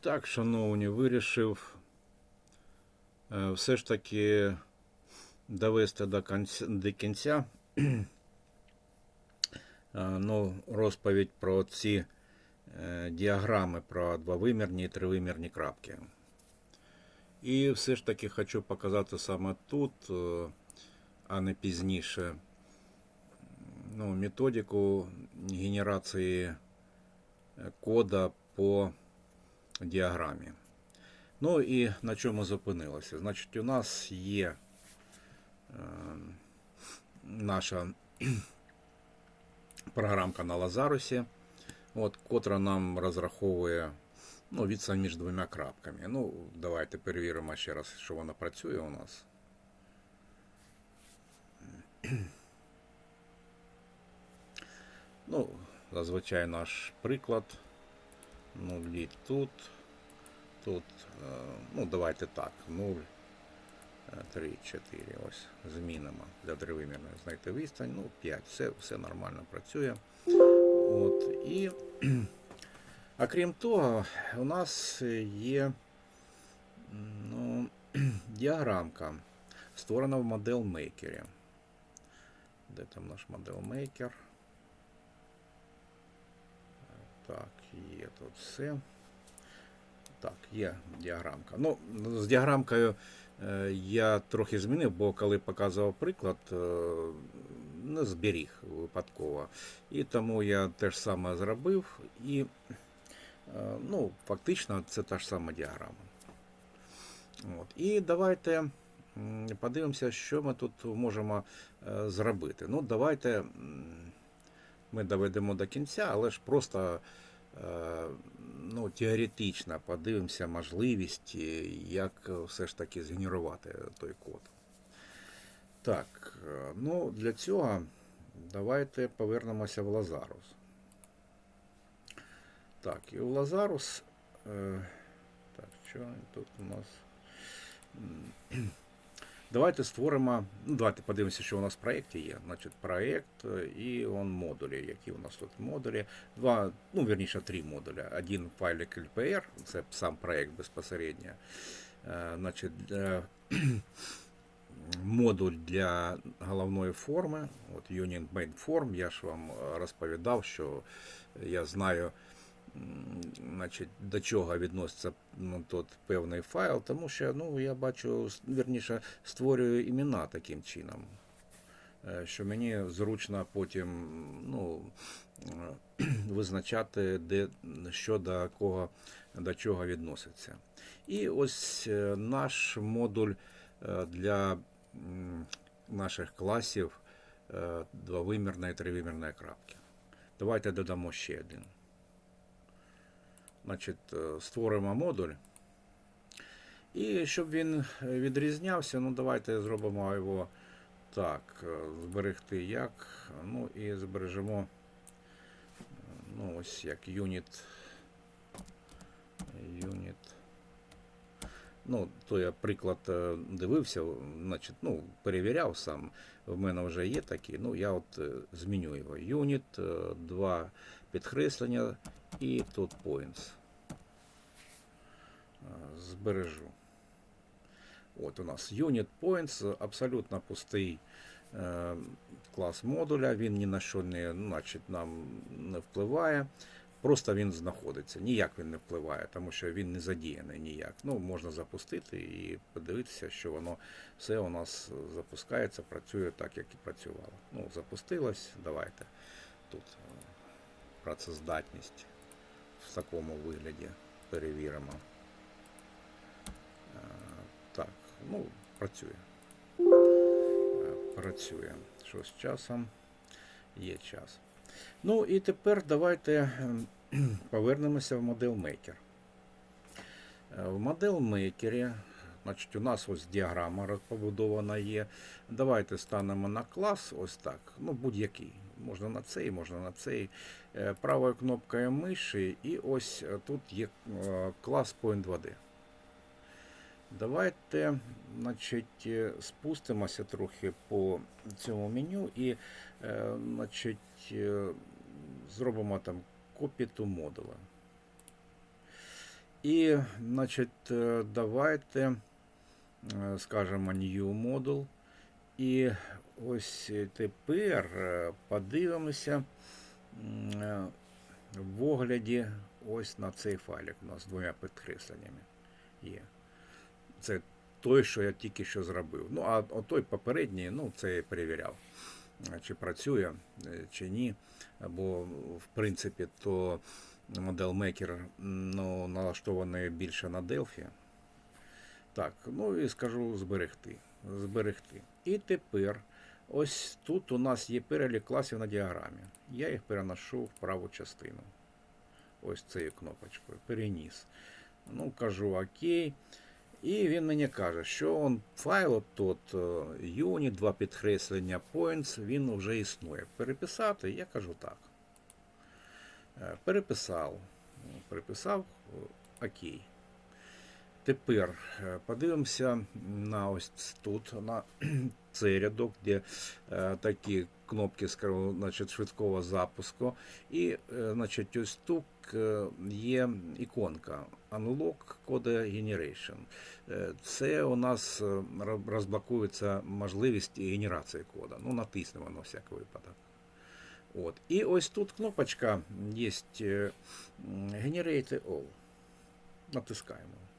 Так, шановні, вирішив е, все ж таки довести до кінця, до кінця е, ну, розповідь про ці е, діаграми про двовимірні і тривимірні крапки. І все ж таки хочу показати саме тут, а не пізніше, ну, методику генерації кода по діаграмі. Ну і на чому зупинилося? Значить, у нас є е, наша програмка на Лазарусі, от, котра нам розраховує ну, відстань між двома крапками. Ну, давайте перевіримо ще раз, що вона працює у нас. Ну, зазвичай наш приклад. Нулі тут. Тут, е, ну, давайте так, 0, 3, 4. Ось змінимо для тривимірної знайти відстань. Ну, 5. Все, все нормально працює. От, і, а крім того, у нас є ну, діаграмка, створена в моделмейкері. Де там наш моделмейкер? Так, є тут все. Так, є діаграмка. Ну, з діаграмкою е, я трохи змінив, бо коли показував приклад, не зберіг випадково. І тому я те ж саме зробив. І е, ну, фактично це та ж сама діаграма. От. І давайте подивимося, що ми тут можемо е, зробити. Ну, давайте ми доведемо до кінця, але ж просто ну, теоретично подивимося можливість, як е, все ж таки згенерувати той код. Так, е, ну для цього давайте повернемося в Лазарус. Так, і в Лазарус. Е, так, що тут у нас? Давайте створимо. Ну, давайте подивимося, що у нас в проєкті є. Значить, проєкт е, і он модулі. Які у нас тут модулі? Два, ну, вірніше, три модуля. Один файлик LPR, це сам проєкт безпосередньо. Е, Значить, е, модуль для головної форми. От Union Main Form. Я ж вам розповідав, що я знаю. Значить, до чого відноситься ну, тот певний файл, тому що ну, я бачу, вірніше, створюю імена таким чином, е, що мені зручно потім ну, е, визначати, де, що до кого до чого відноситься. І ось е, наш модуль для наших класів двовимірної і тривимірної крапки. Давайте додамо ще один. Значить, е, створимо модуль. І щоб він е, відрізнявся, ну давайте зробимо його так. е, Зберегти як. Ну і збережемо ну, ось як юніт. Юніт. Ну, то я приклад дивився, значить, ну, перевіряв сам. В мене вже є такі. Ну, я от зміню його. Юніт, два підкреслення і тут points. Збережу. От у нас Unit Points, абсолютно пустий е, клас модуля, він ні на що не, ну, значить, нам не впливає. Просто він знаходиться. Ніяк він не впливає, тому що він не задіяний ніяк. Ну, можна запустити і подивитися, що воно все у нас запускається, працює так, як і працювало. Ну, запустилось, давайте тут е, працездатність в такому вигляді перевіримо. Е, Так, ну, працює. Е, Працює. Що з часом? Є час. Ну і тепер давайте ем, повернемося в ModelMaker. Е, В ModelMaker, значить, у нас ось діаграма роз- побудована є. Давайте станемо на клас, ось так. Ну, будь-який. Можна на цей, можна на цей. Правою кнопкою миші, і ось тут є клас Point2D. Давайте значить, е, спустимося трохи по цьому меню і е, значить, е, зробимо там to модула. І, значить, давайте скажемо New Model. І ось тепер подивимося в огляді ось на цей файлик у нас з двома підкресленнями є. Це той, що я тільки що зробив. Ну, а той попередній, ну, це я перевіряв, е, чи працює, е, чи ні. Бо, в принципі, то моделмейкер ну, налаштований більше на Delphi. Так, ну і скажу зберегти. зберегти. І тепер ось тут у нас є перелік класів на діаграмі. Я їх переношу в праву частину. Ось цією кнопочкою. Переніс. Ну, кажу ОК. І він мені каже, що он файл от тут unit, два підкреслення points, він вже існує. Переписати, я кажу так. Е, Переписав. Переписав, е, окей. Тепер е, подивимося на ось тут, на цей рядок, де е, такі кнопки скажу, значить, швидкого запуску. І е, значить, ось тут є іконка Unlock Code Generation. Це у нас розблокується можливість генерації кода. Ну, натиснемо на всякий випадок. От. І ось тут кнопочка є Generate All. Натискаємо.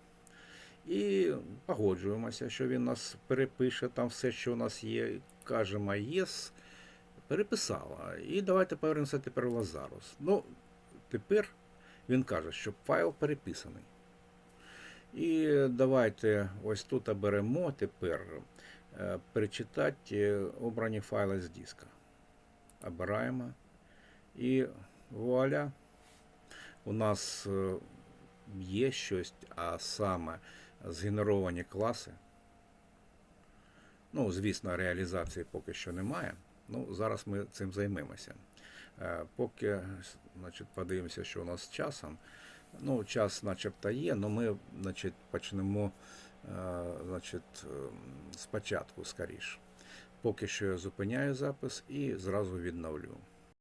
І погоджуємося, що він нас перепише там все, що у нас є. Кажемо Yes. Переписала. І давайте повернемося тепер в Lazarus. Ну, тепер він каже, що файл переписаний. І давайте ось тут оберемо тепер е, перечитати обрані файли з диска. Обираємо. І вуаля. У нас е, є щось, а саме згенеровані класи. Ну, звісно, реалізації поки що немає. Ну, зараз ми цим займемося. Е, Поки значить, подивимося, що у нас з часом. Ну, час начебто є, але ми значить, почнемо е, значить, ем, спочатку скоріше. Поки що я зупиняю запис і зразу відновлю.